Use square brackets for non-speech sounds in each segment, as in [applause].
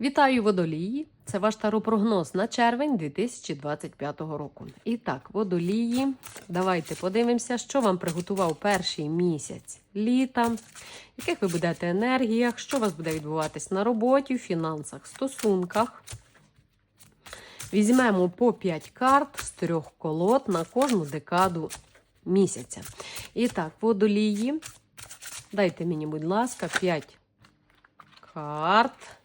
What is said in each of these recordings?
Вітаю водолії! Це ваш таропрогноз на червень 2025 року. І так, водолії, давайте подивимося, що вам приготував перший місяць літа, яких ви будете енергіях, що у вас буде відбуватись на роботі, в фінансах, стосунках. Візьмемо по 5 карт з трьох колод на кожну декаду місяця. І так, водолії, дайте мені, будь ласка, 5 карт.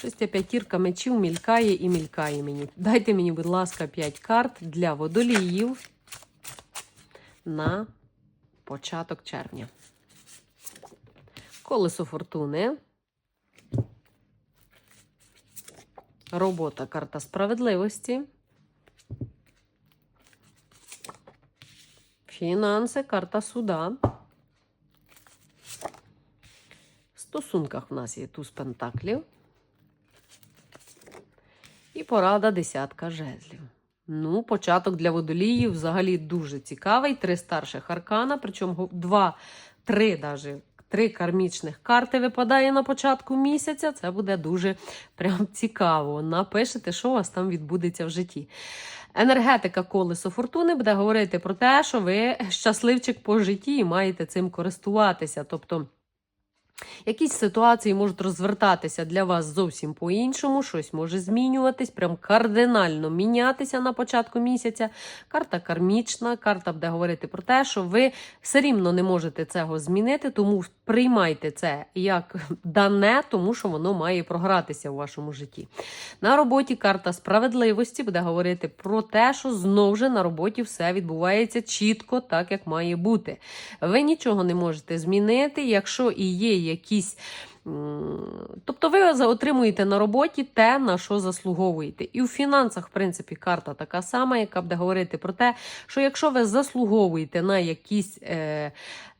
Щось ця п'ятірка мечів мількає і мількає мені. Дайте мені, будь ласка, 5 карт для водоліїв на початок червня. Колесо фортуни. Робота карта справедливості. Фінанси, карта суда. В стосунках в нас є туз пентаклів. Порада десятка жезлів. Ну, початок для водоліїв взагалі дуже цікавий. Три старших аркана, причому два, три даже, три кармічних карти випадає на початку місяця. Це буде дуже прям цікаво. Напишете, що у вас там відбудеться в житті. Енергетика колесо фортуни буде говорити про те, що ви щасливчик по житті і маєте цим користуватися. Тобто. Якісь ситуації можуть розвертатися для вас зовсім по-іншому, щось може змінюватись, прям кардинально мінятися на початку місяця. Карта кармічна, карта буде говорити про те, що ви все рівно не можете цього змінити, тому приймайте це як [laughs] дане, тому що воно має програтися у вашому житті. На роботі карта справедливості буде говорити про те, що знову ж на роботі все відбувається чітко, так як має бути. Ви нічого не можете змінити, якщо і є якісь. Тобто ви отримуєте на роботі те, на що заслуговуєте. І в фінансах, в принципі, карта така сама, яка буде говорити про те, що якщо ви заслуговуєте на якісь е,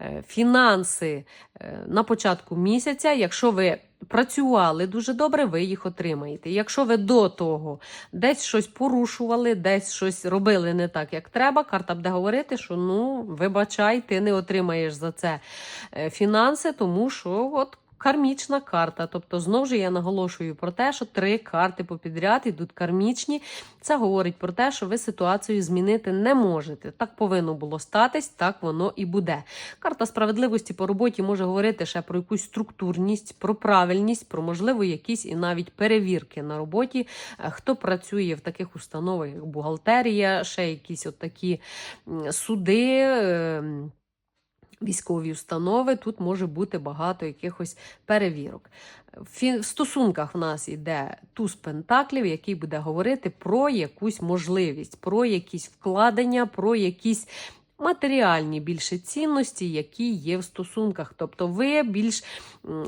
е, фінанси е, на початку місяця, якщо ви працювали дуже добре, ви їх отримаєте. Якщо ви до того десь щось порушували, десь щось робили не так, як треба, карта буде говорити, що ну, вибачай, ти не отримаєш за це е, фінанси, тому що от. Кармічна карта, тобто знову ж я наголошую про те, що три карти попідряд йдуть кармічні. Це говорить про те, що ви ситуацію змінити не можете. Так повинно було статись, так воно і буде. Карта справедливості по роботі може говорити ще про якусь структурність, про правильність, про можливо якісь і навіть перевірки на роботі. Е, Хто працює в таких установах, як бухгалтерія, ще якісь от такі суди. Військові установи, тут може бути багато якихось перевірок. В стосунках в нас йде туз пентаклів, який буде говорити про якусь можливість, про якісь вкладення, про якісь матеріальні більше цінності, які є в стосунках. Тобто ви більш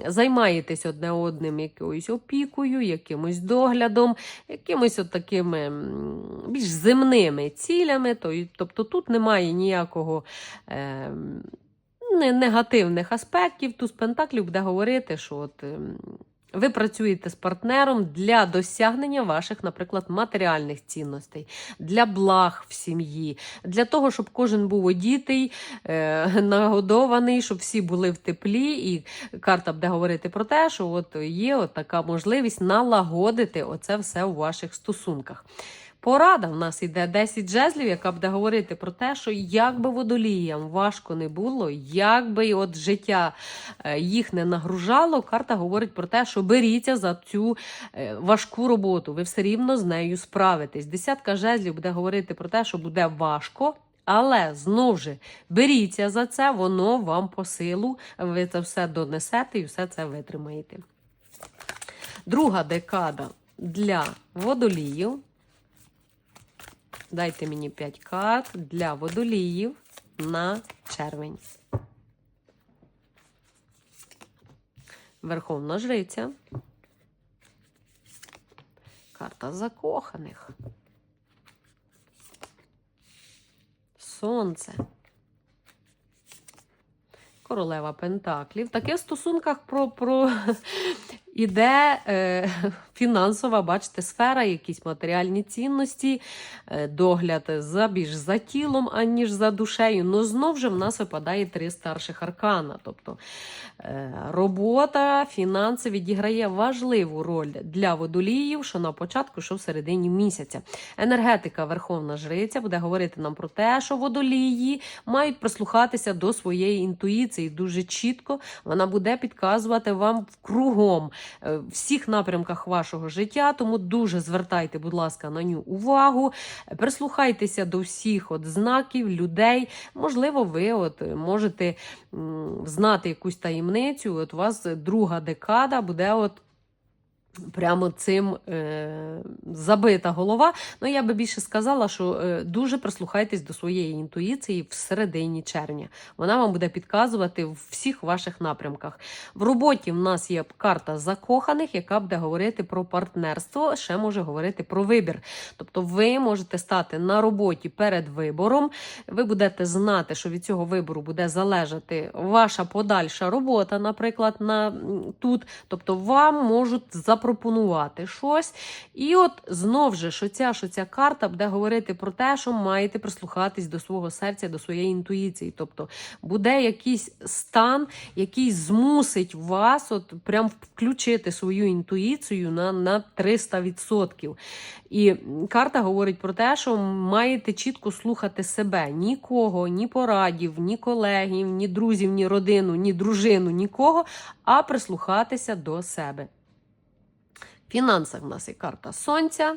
займаєтесь одне одним якоюсь опікою, якимось доглядом, якимось от такими більш земними цілями. Тобто тут немає ніякого. Е негативних аспектів. Туз Пентаклів буде говорити, що от. Ви працюєте з партнером для досягнення ваших, наприклад, матеріальних цінностей, для благ в сім'ї, для того, щоб кожен був одітий, е, [laughs] нагодований, щоб всі були в теплі. І карта буде говорити про те, що от є от така можливість налагодити оце все у ваших стосунках. Порада в нас йде 10 жезлів, яка буде говорити про те, що як би водоліям важко не було, як би от життя е, їх не нагружало, карта говорить про те, що беріться за цю е, важку роботу. Ви все рівно з нею справитесь. Десятка жезлів буде говорити про те, що буде важко. Але знову ж беріться за це, воно вам по силу, ви це все донесете і все це витримаєте. Друга декада для водоліїв. Дайте мені 5 карт для водоліїв на червень. Верховна жриця. Карта закоханих. Сонце. Королева Пентаклів. Таке в стосунках про, про іде е, [laughs] фінансова, бачите, сфера, якісь матеріальні цінності, е, догляд за більш за тілом, аніж за душею. Ну, знов же в нас випадає три старших аркана. Тобто е, робота, фінанси відіграє важливу роль для водоліїв, що на початку, що в середині місяця. Енергетика Верховна Жриця буде говорити нам про те, що водолії мають прислухатися до своєї інтуїції дуже чітко. Вона буде підказувати вам кругом всіх напрямках вашого життя. Тому дуже звертайте, будь ласка, на ню увагу. Прислухайтеся до всіх от знаків, людей. Можливо, ви от можете знати якусь таємницю. От у вас друга декада буде от. Прямо цим е, забита голова. Ну, я би більше сказала, що е, дуже прислухайтесь до своєї інтуїції в середині червня. Вона вам буде підказувати в всіх ваших напрямках. В роботі в нас є карта закоханих, яка буде говорити про партнерство, ще може говорити про вибір. Тобто, ви можете стати на роботі перед вибором. Ви будете знати, що від цього вибору буде залежати ваша подальша робота, наприклад, на тут. Тобто, вам можуть запропонувати щось. І от знов же, що ця, що ця карта буде говорити про те, що маєте прислухатись до свого серця, до своєї інтуїції. Тобто буде якийсь стан, який змусить вас от прям включити свою інтуїцію на, на 300%. І карта говорить про те, що маєте чітко слухати себе. Нікого, ні порадів, ні колегів, ні друзів, ні родину, ні дружину, нікого, а прислухатися до себе. Фінансах в нас є карта сонця.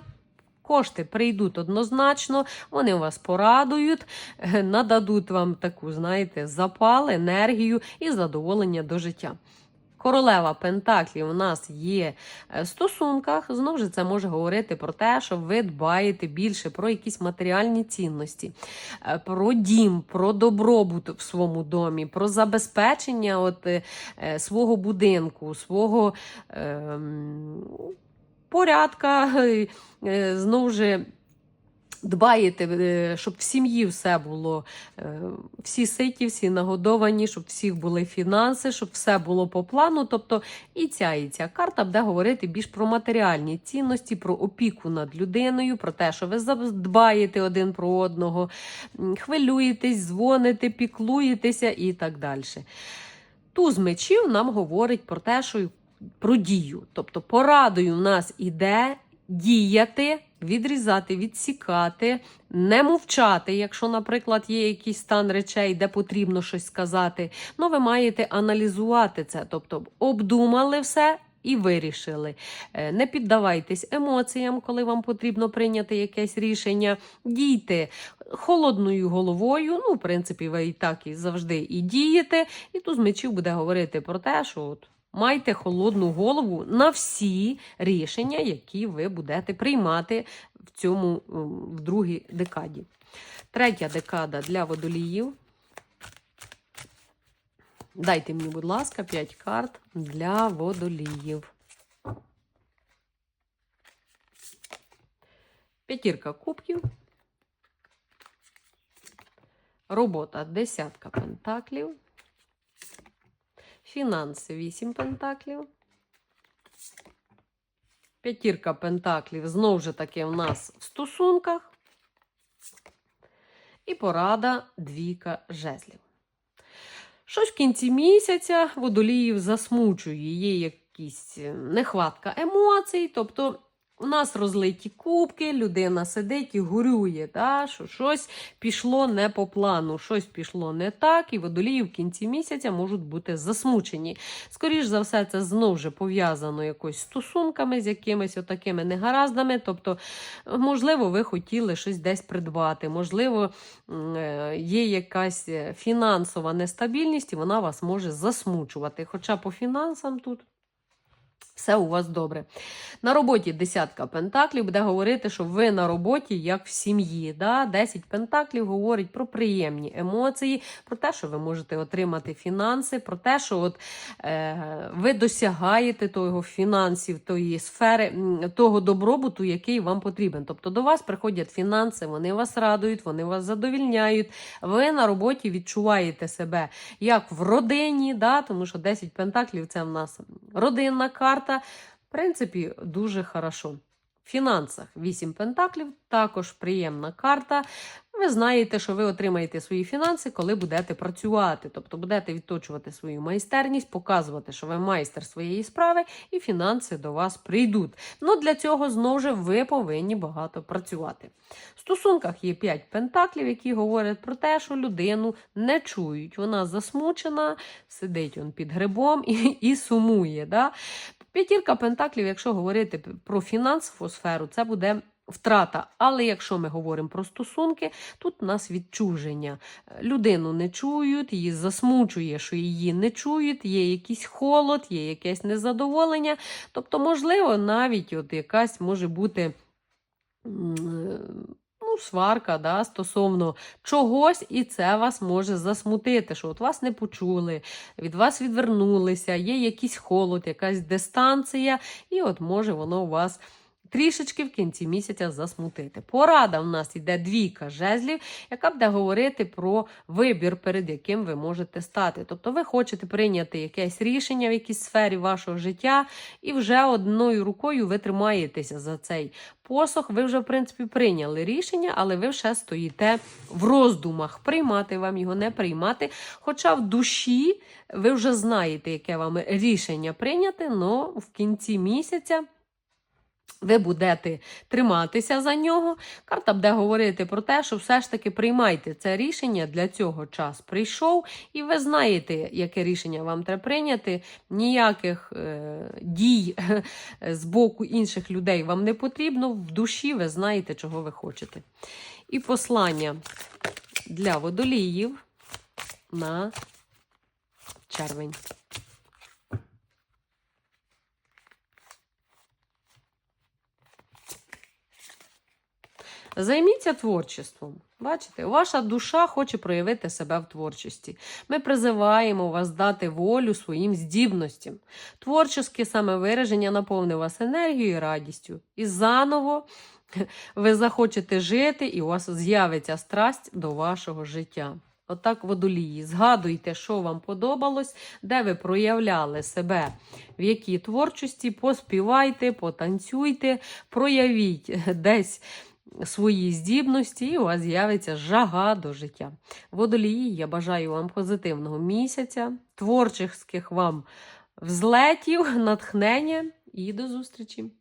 Кошти прийдуть однозначно, вони вас порадують, е, нададуть вам таку, знаєте, запал, енергію і задоволення до життя. Королева Пентаклів у нас є е, в стосунках. Знову ж це може говорити про те, що ви дбаєте більше про якісь матеріальні цінності, е, про дім, про добробут в своєму домі, про забезпечення от, е, е, свого будинку, свого. ем, порядка, е, е, знову ж дбаєте, е, щоб в сім'ї все було, всі ситі, всі нагодовані, щоб всіх були фінанси, щоб все було по плану. Тобто і ця, і ця карта буде говорити більш про матеріальні цінності, про опіку над людиною, про те, що ви дбаєте один про одного, хвилюєтесь, дзвоните, піклуєтеся і так далі. Туз мечів нам говорить про те, що про дію. Тобто порадою в нас іде діяти, відрізати, відсікати, не мовчати, якщо, наприклад, є якийсь стан речей, де потрібно щось сказати. Ну, ви маєте аналізувати це, тобто обдумали все. І вирішили. Е, Не піддавайтесь емоціям, коли вам потрібно прийняти якесь рішення. Дійте холодною головою. Ну, в принципі, ви і так і завжди і дієте. І тут з мечів буде говорити про те, що от Майте холодну голову на всі рішення, які ви будете приймати в цьому в другій декаді. Третя декада для водоліїв. Дайте мені, будь ласка, 5 карт для водоліїв. П'ятірка кубків. Робота десятка пентаклів. Фінанси 8 пентаклів. П'ятірка пентаклів знову ж таки в нас в стосунках. І порада двійка жезлів. Щось в кінці місяця водоліїв засмучує, є якісь е, нехватка емоцій, тобто у нас розлиті кубки, людина сидить і горює, да, що щось пішло не по плану, щось пішло не так, і водолії в кінці місяця можуть бути засмучені. Скоріш за все, це знову ж пов'язано якось стосунками, з якимись отакими негараздами. Тобто, можливо, ви хотіли щось десь придбати, можливо, е, є якась е, фінансова нестабільність, і вона вас може засмучувати. Хоча по фінансам тут. Все у вас добре. На роботі десятка пентаклів буде говорити, що ви на роботі як в сім'ї. Да? 10 пентаклів говорить про приємні емоції, про те, що ви можете отримати фінанси, про те, що от, е, ви досягаєте того фінансів, тої сфери, того добробуту, який вам потрібен. Тобто до вас приходять фінанси, вони вас радують, вони вас задовільняють. Ви на роботі відчуваєте себе як в родині, да? тому що 10 пентаклів це в нас родинна карта. Принципі, дуже хорошо. В фінансах 8 пентаклів, також приємна карта. Ви знаєте, що ви отримаєте свої фінанси, коли будете працювати. Тобто будете відточувати свою майстерність, показувати, що ви майстер своєї справи, і фінанси до вас прийдуть. Ну для цього знову ж ви повинні багато працювати. В стосунках є 5 пентаклів, які говорять про те, що людину не чують. Вона засмучена, сидить он під грибом [laughs] і, і сумує. Да? П'ятірка пентаклів, якщо говорити про фінансову сферу, це буде втрата. Але якщо ми говоримо про стосунки, тут у нас відчуження. Людину не чують, її засмучує, що її не чують, є якийсь холод, є якесь незадоволення. Тобто, можливо, навіть от якась може бути. Сварка да, стосовно чогось, і це вас може засмутити, що от вас не почули, від вас відвернулися, є якийсь холод, якась дистанція, і от може воно у вас трішечки в кінці місяця засмутити. Порада в нас йде двійка жезлів, яка буде говорити про вибір, перед яким ви можете стати. Тобто ви хочете прийняти якесь рішення в якійсь сфері вашого життя, і вже одною рукою ви тримаєтеся за цей посох. Ви вже, в принципі, прийняли рішення, але ви ще стоїте в роздумах, приймати вам його, не приймати. Хоча в душі ви вже знаєте, яке вам рішення прийняти, але в кінці місяця. Ви будете триматися за нього. Карта буде говорити про те, що все ж таки приймайте це рішення. Для цього час прийшов, і ви знаєте, яке рішення вам треба прийняти. Ніяких е, дій [laughs] з боку інших людей вам не потрібно. В душі ви знаєте, чого ви хочете. І послання для водоліїв на червень. Займіться творчеством. Бачите, ваша душа хоче проявити себе в творчості. Ми призиваємо вас дати волю своїм здібностям. Творче самовираження наповне вас енергією і радістю. І заново [laughs] ви захочете жити, і у вас з'явиться страсть до вашого життя. Отак, водолії, згадуйте, що вам подобалось, де ви проявляли себе, в якій творчості, поспівайте, потанцюйте, проявіть [laughs] десь свої здібності, і у вас з'явиться жага до життя. Водолії, я бажаю вам позитивного місяця, творчих вам взлетів, [laughs] натхнення і до зустрічі!